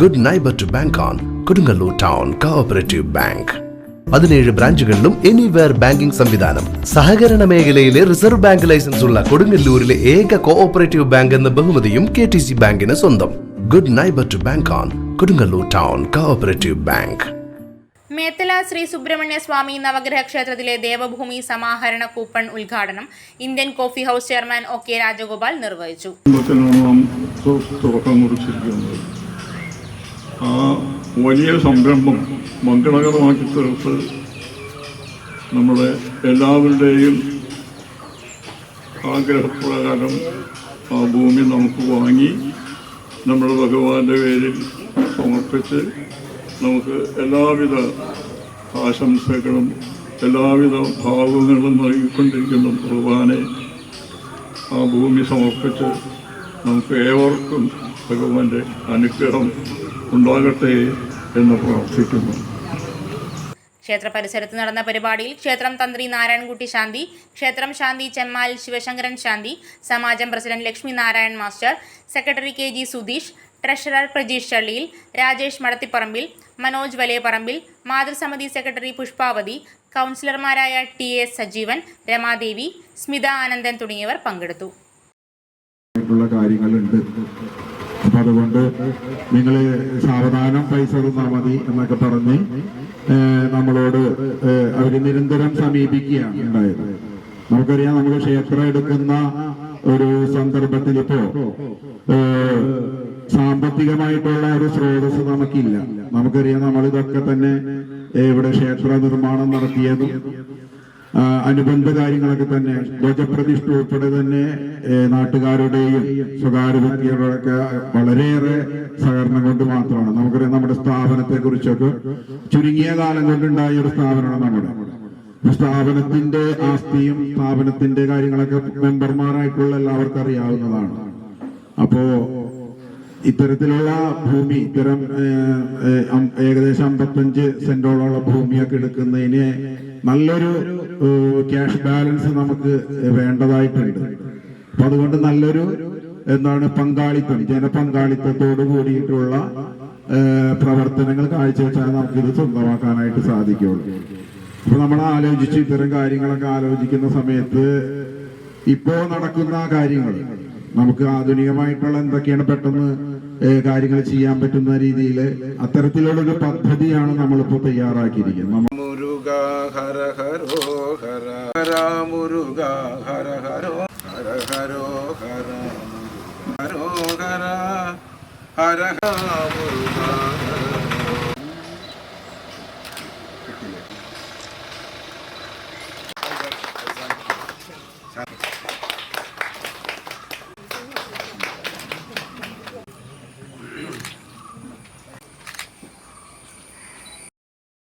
Good neighbour to bank on Kodungallur town cooperative bank പതിനേഴ് ബ്രാഞ്ചുകളിലും anywhere banking സംവിധാനം. സഹകരണ മേഖലയിലെ റിസർവ് ബാങ്ക് ലൈസൻസ് ഉള്ള കൊടുങ്ങല്ലൂരിലെ ഏക കോഓപ്പറേറ്റീവ് ബാങ്ക് എന്ന ബഹുമതിയും കെ ടി സി ബാങ്കിന് സ്വന്തം. Good neighbour to bank on Kodungallur town cooperative bank Methala Shri Subrahmanya Swami നവഗ്രഹ ക്ഷേത്രത്തിലെ ദേവഭൂമി സമാഹരണ കൂപ്പൺ ഉദ്ഘാടനം Indian coffee house chairman O K Rajagopal നിർവഹിച്ചു. ആ വലിയ സംരംഭം മംഗളകരമാക്കി തീർത്ത് നമ്മുടെ എല്ലാവരുടെയും ആഗ്രഹപ്രകാരം ആ ഭൂമി നമുക്ക് വാങ്ങി നമ്മുടെ ഭഗവാന്റെ പേരിൽ സമർപ്പിച്ച് നമുക്ക് എല്ലാവിധ ആശംസകളും എല്ലാവിധ ഭാവങ്ങളും നൽകിക്കൊണ്ടിരിക്കുന്ന ഭഗവാനെ ആ ഭൂമി സമർപ്പിച്ച് നമുക്ക് ഏവർക്കും ഭഗവാന്റെ അനുഗ്രഹം ഉണ്ടാകട്ടെ എന്ന് പ്രാർത്ഥിക്കുന്നു. ക്ഷേത്ര പരിസരത്ത് നടന്ന പരിപാടിയിൽ ക്ഷേത്രം തന്ത്രി നാരായണൻകുട്ടി ശാന്തി ക്ഷേത്രം ശാന്തി ചെമ്മാൽ ശിവശങ്കരൻ ശാന്തി സമാജം president Lakshmi Narayan master secretary K G Sudheesh treasurer Prajeesh Challiyil Rajesh Madathiparambil Manoj Valayaparambil മാതൃസമിതി secretary Pushpavathi കൗൺസിലർമാരായ ടി എസ് സജീവൻ രമാദേവി സ്മിത ആനന്ദൻ തുടങ്ങിയവർ പങ്കെടുത്തു. കാര്യങ്ങളുണ്ട്. അപ്പൊ അതുകൊണ്ട് നിങ്ങൾ സാവധാനം പൈസ തന്നാൽ മതി എന്നൊക്കെ പറഞ്ഞ് നമ്മളോട് അവർ നിരന്തരം സമീപിക്കുകയാണ് ഉണ്ടായത്. നമുക്കറിയാം നമ്മൾ ക്ഷേത്രം എടുക്കുന്ന ഒരു സന്ദർഭത്തിൽ ഇപ്പോ സാമ്പത്തികമായിട്ടുള്ള ഒരു സ്രോതസ് നമുക്കില്ല. നമുക്കറിയാം നമ്മൾ ഇതൊക്കെ തന്നെ ഇവിടെ ക്ഷേത്ര നിർമ്മാണം നടത്തിയതും അനുബന്ധ കാര്യങ്ങളൊക്കെ തന്നെ ധ്വജപ്രതിഷ്ഠ ഉൾപ്പെടെ തന്നെ നാട്ടുകാരുടെയും സ്വകാര്യ വ്യക്തികളുടെയൊക്കെ വളരെയേറെ സഹകരണം കൊണ്ട് മാത്രമാണ്. നമുക്കറിയാം നമ്മുടെ സ്ഥാപനത്തെ കുറിച്ചൊക്കെ ചുരുങ്ങിയ കാലം കൊണ്ടുണ്ടായ ഒരു സ്ഥാപനമാണ് നമ്മുടെ. സ്ഥാപനത്തിന്റെ ആസ്തിയും സ്ഥാപനത്തിന്റെ കാര്യങ്ങളൊക്കെ മെമ്പർമാരായിട്ടുള്ള എല്ലാവർക്കും അറിയാവുന്നതാണ്. അപ്പോ ഇത്തരത്തിലുള്ള ഭൂമി ഇത്തരം ഏകദേശം അമ്പത്തഞ്ച് സെന്റോളമുള്ള ഭൂമിയൊക്കെ എടുക്കുന്നതിന് നല്ലൊരു ക്യാഷ് ബാലൻസ് നമുക്ക് വേണ്ടതായിട്ടുണ്ട്. അപ്പൊ അതുകൊണ്ട് നല്ലൊരു എന്താണ് പങ്കാളിത്തം ജനപങ്കാളിത്തത്തോട് കൂടിയിട്ടുള്ള പ്രവർത്തനങ്ങൾ കാഴ്ചവെച്ചാൽ നമുക്കിത് സ്വന്തമാക്കാനായിട്ട് സാധിക്കുള്ളൂ അപ്പൊ നമ്മൾ ആലോചിച്ച് ഇത്തരം കാര്യങ്ങളൊക്കെ ആലോചിക്കുന്ന സമയത്ത് ഇപ്പോ നടക്കുന്ന കാര്യങ്ങൾ നമുക്ക് ആധുനികമായിട്ടുള്ള എന്തൊക്കെയാണ് പെട്ടെന്ന് കാര്യങ്ങൾ ചെയ്യാൻ പറ്റുന്ന രീതിയിൽ അത്തരത്തിലുള്ളൊരു പദ്ധതിയാണ് നമ്മളിപ്പോ തയ്യാറാക്കിയിരിക്കുന്നത്. നമ്മൾ മുരുക ഹര ഹരോ ഹര ഹര മുരുക ഹര ഹരോ ഹര ഹരോ ഹര ഹര ഹര.